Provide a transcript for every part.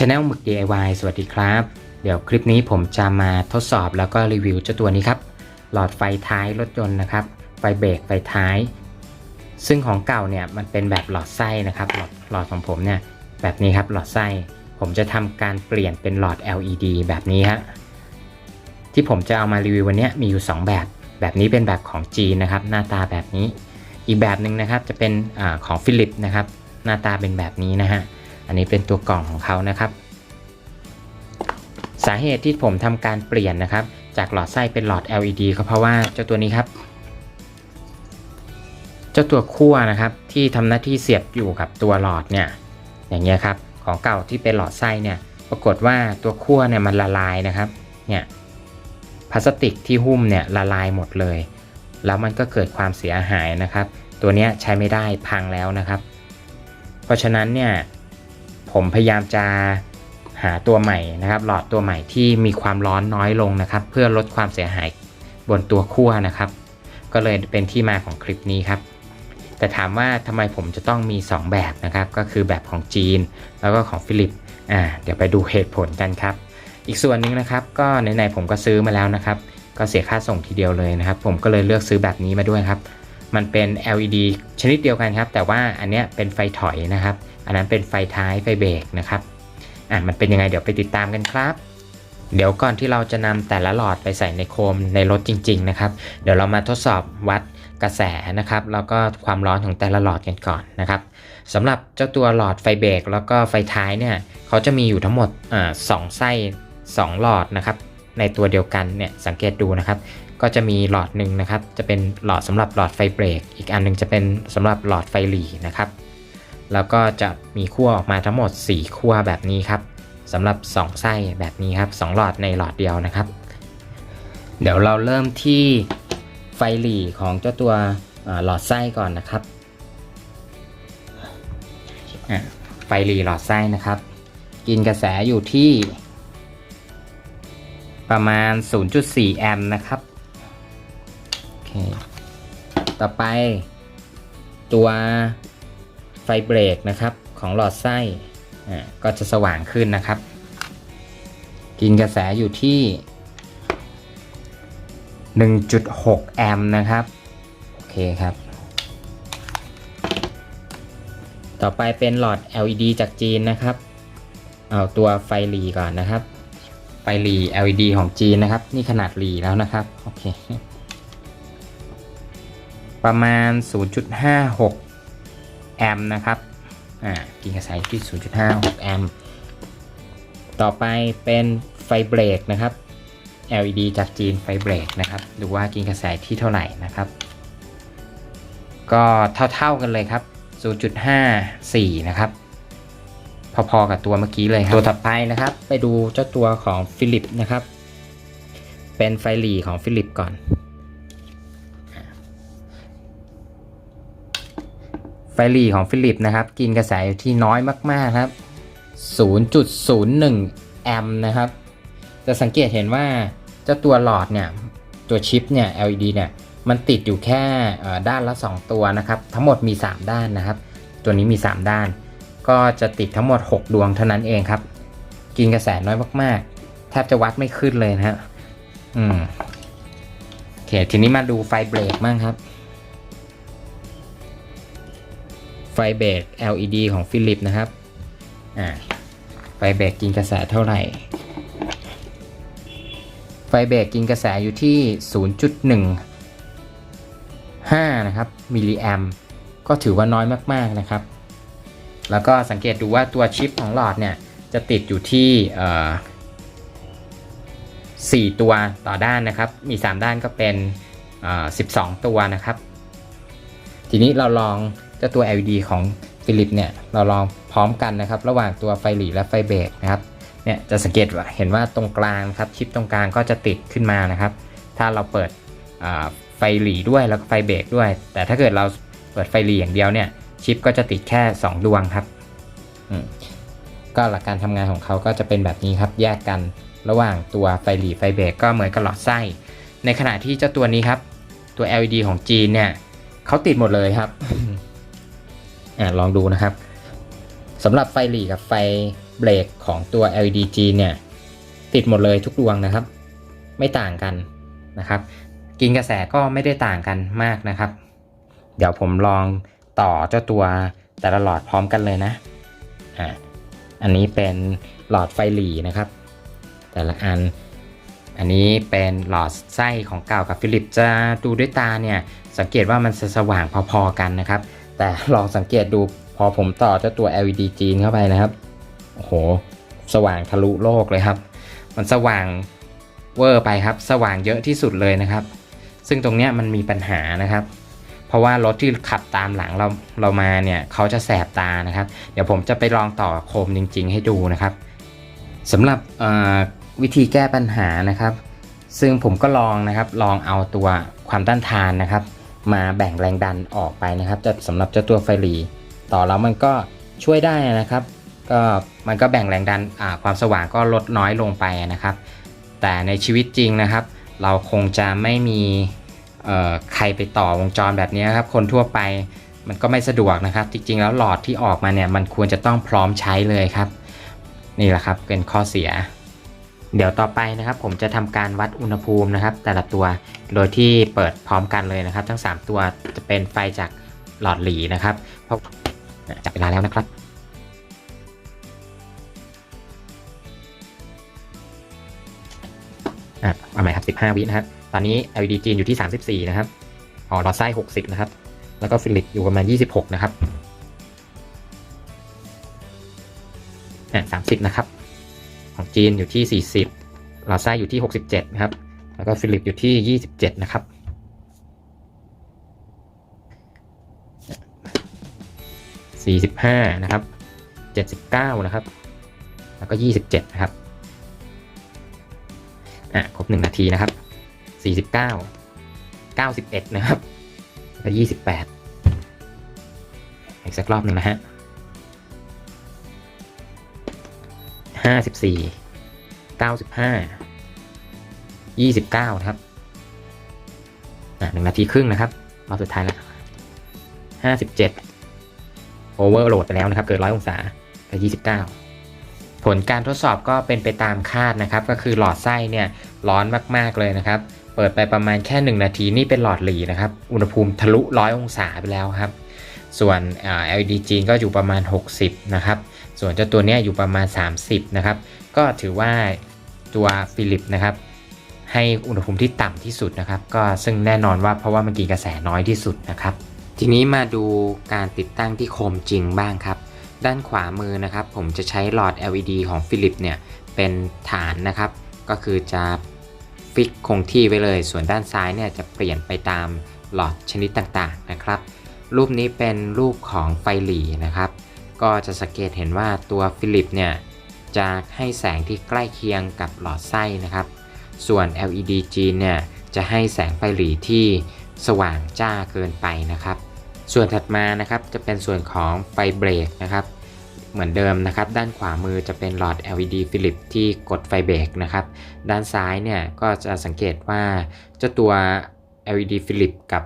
Channel หมึก DIY สวัสดีครับ เดี๋ยวคลิปนี้ผมจะมาทดสอบแล้วก็รีวิวเจ้าตัวนี้ครับ หลอดไฟท้ายรถยนต์นะครับ ไฟเบรกไฟท้าย ซึ่งของเก่าเนี่ยมันเป็นแบบหลอดไส้นะครับ หลอดหลอดของผมเนี่ยแบบนี้ครับหลอดไส้ ผมจะทำการเปลี่ยนเป็นหลอด LED แบบนี้ฮะ ที่ผมจะเอามารีวิววันนี้มีอยู่ 2 แบบ แบบนี้เป็นแบบของจีนนะครับ หน้าตาแบบนี้ อีกแบบหนึ่งนะครับจะเป็นอของฟิลิปนะครับ หน้าตาเป็นแบบนี้นะฮะ อันนี้เป็นตัวกล่องของเขานะครับ สาเหตุที่ผมทำการเปลี่ยนนะครับ จากหลอดไส้เป็นหลอด LED ก็เพราะว่าเจ้าตัวนี้ครับ เจ้าตัวขั้วนะครับ ที่ทำหน้าที่เสียบอยู่กับตัวหลอดเนี่ย อย่างเงี้ยครับ ของเก่าที่เป็นหลอดไส้เนี่ย ปรากฏว่าตัวขั้วเนี่ยมันละลายนะครับ เนี่ยพลาสติกที่หุ้มเนี่ยละลายหมดเลย แล้วมันก็เกิดความเสียหายนะครับ ตัวเนี้ยใช้ไม่ได้พังแล้วนะครับ เพราะฉะนั้นเนี่ย ผมพยายามจะหาตัวใหม่นะครับ หลอดตัวใหม่ที่มีความร้อนน้อยลงนะครับ เพื่อลดความเสียหายบนตัวขั้วนะครับ ก็เลยเป็นที่มาของคลิปนี้ครับ แต่ถามว่าทำไมผมจะต้องมี 2 แบบนะครับ ก็คือแบบของจีน แล้วก็ของฟิลิปอ่าเดี๋ยวไปดูเหตุผลกันครับ อีกส่วนหนึ่งนะครับ ก็ไหนๆผมก็ซื้อมาแล้วนะครับ ก็เสียค่าส่งทีเดียวเลยนะครับ ผมก็เลยเลือกซื้อแบบนี้มาด้วยครับ มันเป็น LED ชนิดเดียวกันครับ แต่ว่าอันเนี้ยเป็นไฟถอยนะครับ อันนั้นเป็นไฟท้ายไฟเบรกนะครับอะมันเป็นยังไงเดี๋ยวไปติดตามกันครับ เดี๋ยวก่อนที่เราจะนำแต่ละหลอดไปใส่ในโคมในรถจริง ๆ นะครับ เดี๋ยวเรามาทดสอบวัดกระแสนะครับ แล้วก็ความร้อนของแต่ละหลอดกันก่อนนะครับสำหรับเจ้าตัวหลอดไฟเบรกแล้วก็ไฟท้ายเนี่ยเขาจะมีอยู่ทั้งหมดอ่าสองไส้สองหลอดนะครับ ในตัวเดียวกันเนี่ยสังเกตดูนะครับ ก็จะมีหลอดหนึ่งนะครับ จะเป็นหลอดสำหรับหลอดไฟเบรก อีกอันหนึงจะเป็นสำหรับหลอดไฟหลีนะครับ แล้วก็จะมีขั้วออกมาทั้งหมด4ขั้วแบบนี้ครับสำหรับ 2 ไส้แบบนี้ครับ 2 หลอดในหลอดเดียวนะครับ เดี๋ยวเราเริ่มที่ไฟหลีของเจ้าตัวหลอดไส้ก่อนนะครับไฟหลีหลอดไส้นะครับ กินกระแสอยู่ที่ประมาณ 0.4 แอมป์นะครับ โอเค ต่อไปตัว ไฟเบรกนะครับของหลอดไส้ก็จะสว่างขึ้นนะครับ กินกระแสอยู่ที่ 1.6 แอมป์นะครับ โอเคครับ ต่อไปเป็นหลอด LED จากจีนนะครับ เอาตัวไฟหลีก่อนนะครับ ไฟหลี LED ของจีนนะครับ นี่ขนาดหลีแล้วนะครับ โอเค ประมาณ 0.56 แอมป์นะครับอ่ากินกระแสที่ 0.56 แอมป์ต่อไปเป็นไฟเบรกนะครับ LED จากจีนไฟเบรกนะครับ ดูว่ากินกระแสที่เท่าไหร่นะครับ ก็เท่าๆกันเลยครับ 0.54 นะครับ พอๆกับตัวเมื่อกี้เลยครับ ตัวถัดไปนะครับ ไปดูเจ้าตัวของฟิลิปนะครับ เป็นไฟหลีของฟิลิปก่อน ฟหลีของฟิลิปนะครับ กินกระแสอยู่ที่น้อยมากๆครับ 0.01 แอมป์นะครับ จะสังเกตเห็นว่าเจ้าตัวหลอดเนี่ยตัวชิปเนี่ย LED เนี่ยมันติดอยู่แค่ด้านละ 2 ตัวนะครับ ทั้งหมดมี 3 ด้านนะครับ ตัวนี้มี 3 ด้าน ก็จะติดทั้งหมด 6 ดวงเท่านั้นเองครับ กินกระแสน้อยมากๆ แทบจะวัดไม่ขึ้นเลยนะฮะอืมโอเคทีนี้มาดูไฟเบรกบ้างครับ ฟเบรก LED ของฟิลิปนะครับอ่าไฟเบรกกินกระแสเท่าไหร่ ไฟเบรกกินกระแสอยู่ที่ 0.15 นะครับมิลลิแอมก็ถือว่าน้อยมากๆนะครับ แล้วก็สังเกตดูว่าตัวชิปของหลอดเนี่ย จะติดอยู่ที่เอ่อ4ตัวต่อด้านนะครับ มี 3 ด้านก็เป็นเอ่อ12 ตัวนะครับ ทีนี้เราลอง เจ้าตัว LED ของฟิลิปเนี่ยเราลองพร้อมกันนะครับ ระหว่างตัวไฟหลีและไฟเบรกนะครับเนี่ยจะสังเกตว่าเห็นว่าตรงกลางครับชิปตรงกลางก็จะติดขึ้นมานะครับ ถ้าเราเปิดไฟหลีด้วยแล้วก็ไฟเบรกด้วย แต่ถ้าเกิดเราเปิดไฟหลีอย่างเดียวเนี่ยชิปก็จะติดแค่ 2 ดวงครับก็หลักการทำงานของเขาก็จะเป็นแบบนี้ครับ แยกกันระหว่างตัวไฟหลีไฟเบรกก็เหมือนกับหลอดไส้ ในขณะที่เจ้าตัวนี้ครับ ตัว LED ของจีนเนี่ยเขาติดหมดเลยครับ อ่าลองดูนะครับสำหรับไฟหลีกับไฟเบรกของตัว LED G เนี่ย ติดหมดเลยทุกดวงนะครับ ไม่ต่างกันนะครับ กินกระแสก็ไม่ได้ต่างกันมากนะครับ เดี๋ยวผมลองต่อเจ้าตัวแต่ละหลอดพร้อมกันเลยนะอ่าอันนี้เป็นหลอดไฟหลีนะครับ แต่ละอัน อันนี้เป็นหลอดไส้ของเก่ากับฟิลิปจะดูด้วยตาเนี่ย สังเกตว่ามันจะสว่างพอๆกันนะครับ แต่ลองสังเกตดูพอผมต่อเจ้าตัว LED จีนเข้าไปนะครับ โอ้โห สว่างทะลุโลกเลยครับ มันสว่างเวอร์ไปครับ สว่างเยอะที่สุดเลยนะครับ ซึ่งตรงเนี้ยมันมีปัญหานะครับ เพราะว่ารถที่ขับตามหลังเราเรามาเนี่ยเขาจะแสบตานะครับ เดี๋ยวผมจะไปลองต่อโคมจริง ๆ ให้ดูนะครับสำหรับวิธีแก้ปัญหานะครับ ซึ่งผมก็ลองนะครับ ลองเอาตัวความต้านทานนะครับ มาแบ่งแรงดันออกไปนะครับจะสำหรับเจ้าตัวไฟหลีต่อแล้วมันก็ช่วยได้นะครับ ก็มันก็แบ่งแรงดันความสว่างก็ลดน้อยลงไปนะครับ แต่ในชีวิตจริงนะครับ เราคงจะไม่มีใครไปต่อวงจรแบบนี้ครับ คนทั่วไปมันก็ไม่สะดวกนะครับ จริงๆ แล้วหลอดที่ออกมาเนี่ยมันควรจะต้องพร้อมใช้เลยครับ นี่แหละครับเป็นข้อเสีย เดี๋ยวต่อไปนะครับ ผมจะทำการวัดอุณหภูมินะครับ แต่ละตัวโดยที่เปิดพร้อมกันเลยนะครับ ทั้ง 3 ตัวจะเป็นไฟจากหลอดหลีนะครับเพราะจับเวลาแล้วนะครับอะเอาใหม่ครับ15 วินะครับตอนนี้ LED จีนอยู่ที่ 34 นะครับอ๋อหลอดไส้ 60 นะครับ แล้วก็ฟิลิปอยู่ประมาณ 26 นะครับอะ30 นะครับ จีนอยู่ที่ 40ลอดไส้อยู่ที่ 67 นะครับ แล้วก็ฟิลิปอยู่ที่ 27 นะครับ 45 นะครับ 79 นะครับ แล้วก็ 27 นะครับ อะ ครบ 1 นาทีนะครับ 49 91 นะครับแล้ว28 อีกสักรอบหนึ่งนะฮะห้าสิบสี่เก้าสิบห้ายี่สิบเก้าครับหนึ่งนาทีครึ่งนะครับรอบสุดท้ายแล้วห้าสิบเจ็ดโอเวอร์โหลดไปแล้วนะครับ เกิดร้อยองศาก็ยี่สิบเก้าผลการทดสอบก็เป็นไปตามคาดนะครับ ก็คือหลอดไส้เนี่ยร้อนมากๆเลยนะครับ เปิดไปประมาณแค่ 1 นาทีนี่เป็นหลอดหลีนะครับ อุณหภูมิทะลุร้อยองศาไปแล้วครับ ส่วน LED จีนก็อยู่ประมาณ 60 นะครับ ส่วนเจ้าตัวนี้อยู่ประมาณ 30 นะครับ ก็ถือว่า ตัวฟิลิปนะครับให้อุณหภูมิที่ต่ำที่สุดนะครับ ก็ซึ่งแน่นอนว่าเพราะว่ามันกินกระแสน้อยที่สุดนะครับ ทีนี้มาดูการติดตั้งที่โคมจริงบ้างครับ ด้านขวามือนะครับ ผมจะใช้หลอด LED ของฟิลิปเนี่ยเป็นฐานนะครับ ก็คือจะฟิกคงที่ไว้เลย ส่วนด้านซ้ายเนี่ยจะเปลี่ยนไปตามหลอดชนิดต่างๆนะครับ รูปนี้เป็นรูปของไฟหลีนะครับ ก็จะสังเกตเห็นว่าตัวฟิลิปเนี่ย จะให้แสงที่ใกล้เคียงกับหลอดไส้นะครับ ส่วน LED จีนเนี่ยจะให้แสงไฟหลีที่สว่างจ้าเกินไปนะครับ ส่วนถัดมานะครับจะเป็นส่วนของไฟเบรกนะครับ เหมือนเดิมนะครับ ด้านขวามือจะเป็นหลอด LED ฟิลิปที่กดไฟเบรกนะครับ ด้านซ้ายเนี่ยก็จะสังเกตว่าเจ้าตัว LED ฟิลิปกับ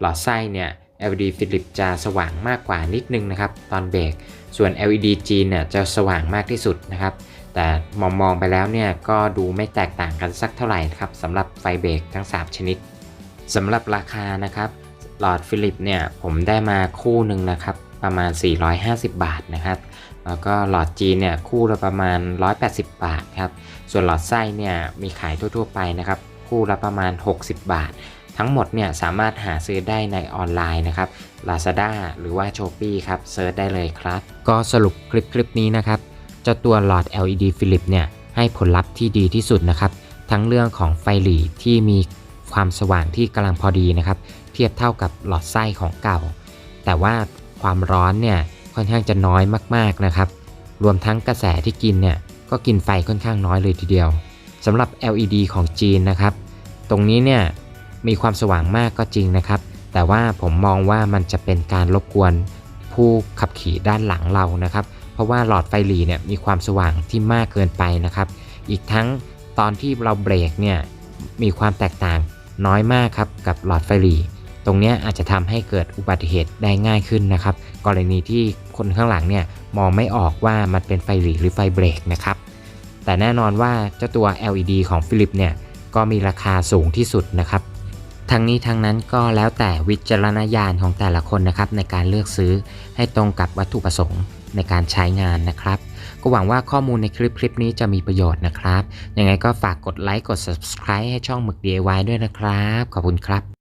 หลอดไส้เนี่ย LED ฟิลิปจะสว่างมากกว่านิดนึงนะครับตอนเบรก ส่วน LED จีนเนี่ยจะสว่างมากที่สุดนะครับ แต่มองมองๆไปแล้วเนี่ยก็ดูไม่แตกต่างกันสักเท่าไหร่ครับสำหรับไฟเบรกทั้ง 3 ชนิดสำหรับราคานะครับหลอดฟิลิปเนี่ยผมได้มาคู่หนึ่งนะครับประมาณ 450 บาทนะครับแล้วก็หลอดจีนเนี่ยคู่ละประมาณ 180 บาทครับส่วนหลอดไส้เนี่ยมีขายทั่วๆไปนะครับคู่ละประมาณ 60 บาท ทั้งหมดเนี่ยสามารถหาซื้อได้ในออนไลน์นะครับ Lazada หรือว่า Shopee ครับเซิร์ชได้เลยครับ ก็สรุปคลิปคลิปนี้นะครับเจ้าตัวหลอด LED ฟิลิปเนี่ยให้ผลลัพธ์ที่ดีที่สุดนะครับ ทั้งเรื่องของไฟหลีที่มีความสว่างที่กำลังพอดีนะครับ เทียบเท่ากับหลอดไส้ของเก่า แต่ว่าความร้อนเนี่ยค่อนข้างจะน้อยมากๆนะครับ รวมทั้งกระแสที่กินเนี่ยก็กินไฟค่อนข้างน้อยเลยทีเดียวสำหรับ LED ของจีนนะครับ ตรงนี้เนี่ย มีความสว่างมากก็จริงนะครับ แต่ว่าผมมองว่ามันจะเป็นการรบกวนผู้ขับขี่ด้านหลังเรานะครับ เพราะว่าหลอดไฟหลีเนี่ยมีความสว่างที่มากเกินไปนะครับ อีกทั้งตอนที่เราเบรกเนี่ยมีความแตกต่างน้อยมากครับกับหลอดไฟหลีตรงนี้อาจจะทำให้เกิดอุบัติเหตุได้ง่ายขึ้นนะครับ กรณีที่คนข้างหลังเนี่ยมองไม่ออกว่ามันเป็นไฟหลีหรือไฟเบรกนะครับ แต่แน่นอนว่าเจ้าตัว LED ของฟิลิปเนี่ยก็มีราคาสูงที่สุดนะครับ ทั้งนี้ทั้งนั้นก็แล้วแต่วิจารณญาณของแต่ละคนนะครับ ในการเลือกซื้อให้ตรงกับวัตถุประสงค์ในการใช้งานนะครับ ก็หวังว่าข้อมูลในคลิปคลิปนี้จะมีประโยชน์นะครับ ยังไงก็ฝากกดไลค์กด subscribe ให้ช่องหมึก DIY ด้วยนะครับ ขอบคุณครับ